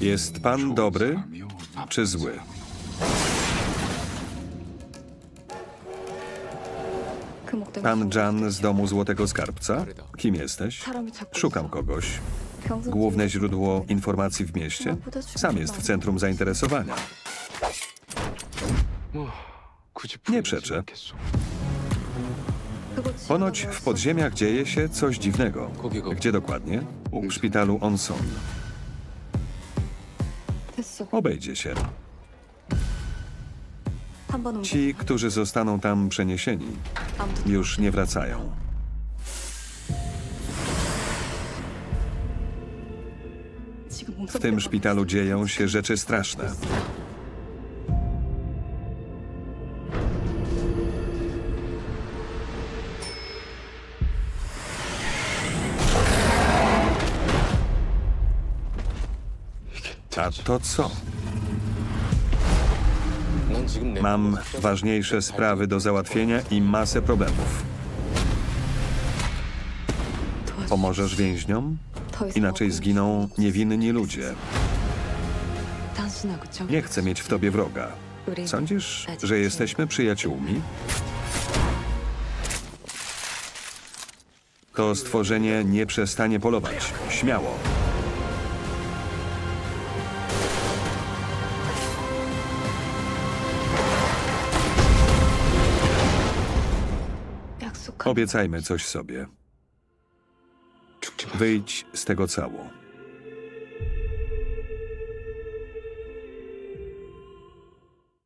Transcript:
Jest pan dobry czy zły? Pan Jan z domu Złotego Skarbca? Kim jesteś? Szukam kogoś. Główne źródło informacji w mieście? Sam jest w centrum zainteresowania. Nie przeczę. Ponoć w podziemiach dzieje się coś dziwnego. Gdzie dokładnie? U szpitalu Onson. 됐어. Obejdzie się. 한 번은 Ci, którzy zostaną tam przeniesieni, 아무도 już nie wracają. 지금 W tym szpitalu dzieją się rzeczy straszne. A to co? Mam ważniejsze sprawy do załatwienia i masę problemów. Pomożesz więźniom? Inaczej zginą niewinni ludzie. Nie chcę mieć w tobie wroga. Sądzisz, że jesteśmy przyjaciółmi? To stworzenie nie przestanie polować. Śmiało. Obiecajmy coś sobie. Wyjdź z tego cało.